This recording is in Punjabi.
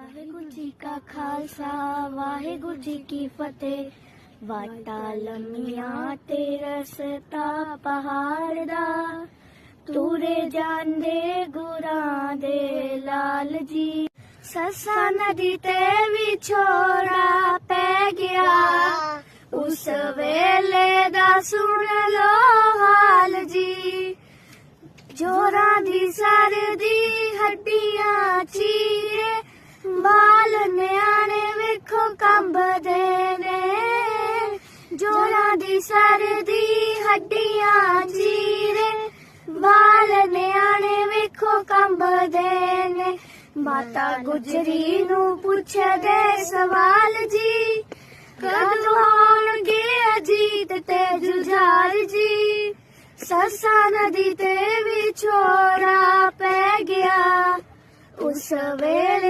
ਵਾਹਿਗੁਰੂ ਜੀ ਕਾ ਖਾਲਸਾ, ਵਾਹਿਗੁਰੂ ਜੀ ਕੀ ਫਤਿਹ। ਵਾਟਾ ਲੰਮੀਆਂ ਤੇ ਰਸਤਾ ਪਹਾੜ ਦਾ ਤੂਰੇ ਜਾਂਦੇ ਗੁਰਾਂ ਦੇ ਲਾਲ ਜੀ। ਸੱਸਾ ਨਦੀ ਤੇ ਵਿਛੋੜਾ ਪੈ ਗਿਆ। ਉਸ ਵੇਲੇ ਦਾ ਸੁਣ ਲੋ ਹਾਲ ਜੀ। ਜੋਰਾਂ ਦੀ ਸਰਦੀ ਹੱਡੀਆਂ ਜੋਰਾਂ ਦੀ ਹੱਡੀਆਂ ਚੀਰੇ ਬਾਲ ਨਿਆਣੇ ਵੇਖੋ ਕੰਬਦੇ ਨੇ। ਮਾਤਾ ਗੁਜਰੀ ਨੂੰ ਪੁੱਛਦੇ ਸਵਾਲ ਜੀ, ਕਦੋਂ ਆਉਣਗੇ ਅਜੀਤ ਤੇ ਜੁਝਾਰ ਜੀ? ਸੱਸਾ ਨਦੀ ਤੇ ਵਿਛੋੜਾ ਪੈ ਗਿਆ, ਉਸ ਵੇਲੇ